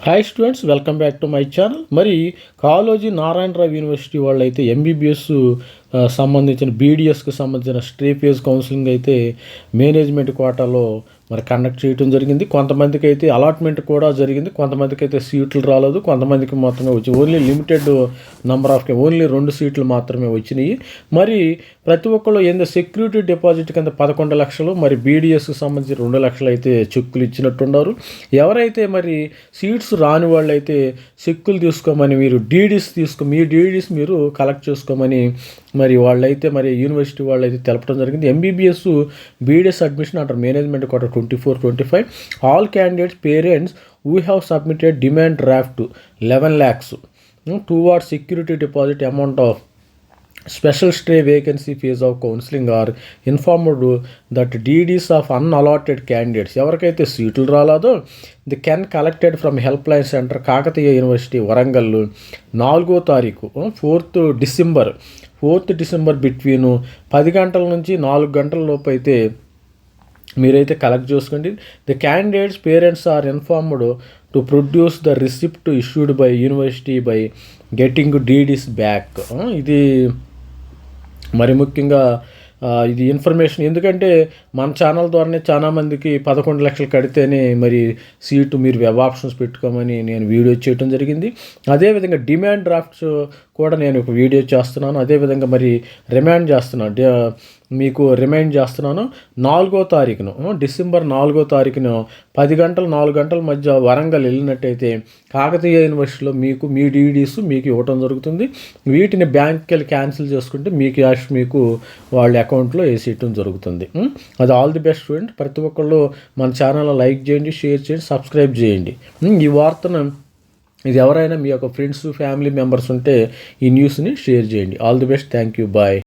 Hi students welcome back to my channel మరి Kaloji Narayana Rao university వాళ్ళు అయితే ఎంబీబీఎస్ సంబంధించిన బీడిఎస్కి సంబంధించిన స్ట్రే ఫేజ్ కౌన్సిలింగ్ అయితే మేనేజ్మెంట్ కోటాలో మరి కండక్ట్ చేయడం జరిగింది. కొంతమందికి అయితే అలాట్మెంట్ కూడా జరిగింది. కొంతమందికి అయితే సీట్లు రాలేదు. కొంతమందికి మాత్రమే వచ్చి only limited number of only రెండు సీట్లు మాత్రమే వచ్చినాయి. మరి ప్రతి ఒక్కళ్ళు ఏందో? సెక్యూరిటీ డిపాజిట్ కింద పదకొండు లక్షలు మరి బీడీఎస్కి సంబంధించి రెండు లక్షలు అయితే చెక్కులు ఇచ్చినట్టున్నారు. ఎవరైతే మరి సీట్స్ రాని వాళ్ళు అయితే చెక్కులు తీసుకోమని మీరు డీడీస్ తీసుకో మీ డీడీస్ మీరు కలెక్ట్ చేసుకోమని మరి వాళ్ళైతే మరి యూనివర్సిటీ వాళ్ళైతే తెలపడం జరిగింది. ఎంబీబీఎస్ బీడీఎస్ అడ్మిషన్ అంటారు. Management quota twenty four twenty five all candidates parents we have submitted demand draft eleven lakhs towards security deposit amount of special stray vacancy fees of counselling are informed that DDs of unallotted candidates ఎవరికైతే సీట్లు రాలేదో the can collected from help line centre Kakatiya University Warangal నాలుగో తారీఖు fourth December fourth December between పది గంటల నుంచి నాలుగు గంటల లోపు అయితే మీరైతే కలెక్ట్ చేసుకోండి. The candidates parents are informed to produce the receipt issued by university by getting DDs back ఇది మరి ముఖ్యంగా ఇది ఇన్ఫర్మేషన్ ఎందుకంటే మన ఛానల్ ద్వారానే చాలా మందికి పదకొండు లక్షలు కడితేనే మరి సీటు మీరు వెబ్ ఆప్షన్స్ పెట్టుకోమని నేను వీడియో చేయడం జరిగింది. అదేవిధంగా డిమాండ్ డ్రాఫ్ట్స్ కూడా నేను ఒక వీడియో చేస్తున్నాను. అదేవిధంగా మరి రిమాండ్ చేస్తున్నాను. మీకు రిమైండ్ చేస్తున్నాను. నాలుగో తారీఖును డిసెంబర్ నాలుగో తారీఖును పది గంటలు నాలుగు గంటల మధ్య వరంగల్ వెళ్ళినట్టయితే కాకతీయ యూనివర్సిటీలో మీకు మీ డీడీస్ మీకు ఇవ్వటం జరుగుతుంది. వీటిని బ్యాంక్కి వెళ్ళి క్యాన్సిల్ చేసుకుంటే మీ క్యాష్ మీకు వాళ్ళ అకౌంట్లో వేసేయటం జరుగుతుంది అది ఆల్ ది బెస్ట్ స్టూడెంట్. ప్రతి ఒక్కళ్ళు మన ఛానల్ లైక్ చేయండి షేర్ చేయండి సబ్స్క్రైబ్ చేయండి. ఈ వార్తను ఇది ఎవరైనా మీ యొక్క ఫ్రెండ్స్ ఫ్యామిలీ మెంబర్స్ ఉంటే ఈ న్యూస్ని షేర్ చేయండి. All the best. Thank you. Bye.